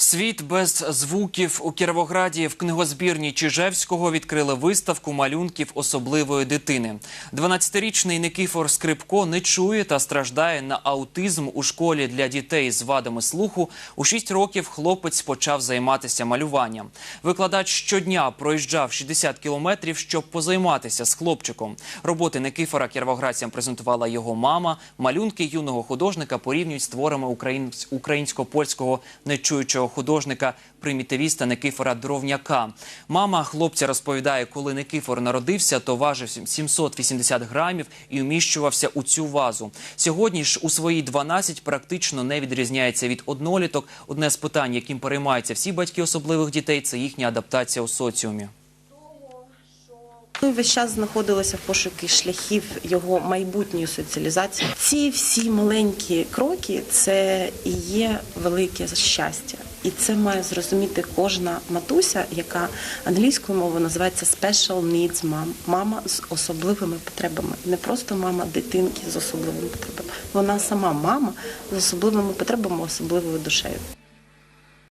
Світ без звуків у Кіровограді в книгозбірні Чижевського відкрили виставку малюнків особливої дитини. 12-річний Никифор Скрипко не чує та страждає на аутизм у школі для дітей з вадами слуху. У 6 років хлопець почав займатися малюванням. Викладач щодня проїжджав 60 кілометрів, щоб позайматися з хлопчиком. Роботи Никифора кіровоградцям презентувала його мама. Малюнки юного художника порівнюють з творами україн- українсько-польського нечуючого художника примітивіста Никифора Дровняка. Мама хлопця розповідає, коли Никифор народився, то важив 780 грамів і вміщувався у цю вазу. Сьогодні ж у свої 12 практично не відрізняється від одноліток. Одне з питань, яким переймаються всі батьки особливих дітей, це їхня адаптація у соціумі. Ми весь час знаходилися в пошуки шляхів його майбутньої соціалізації. Ці всі маленькі кроки це і є велике щастя. І це має зрозуміти кожна матуся, яка англійською мовою називається Special Needs Mom. мама з особливими потребами. Не просто мама дитинки з особливими потребами. Вона сама мама з особливими потребами, особливою душею.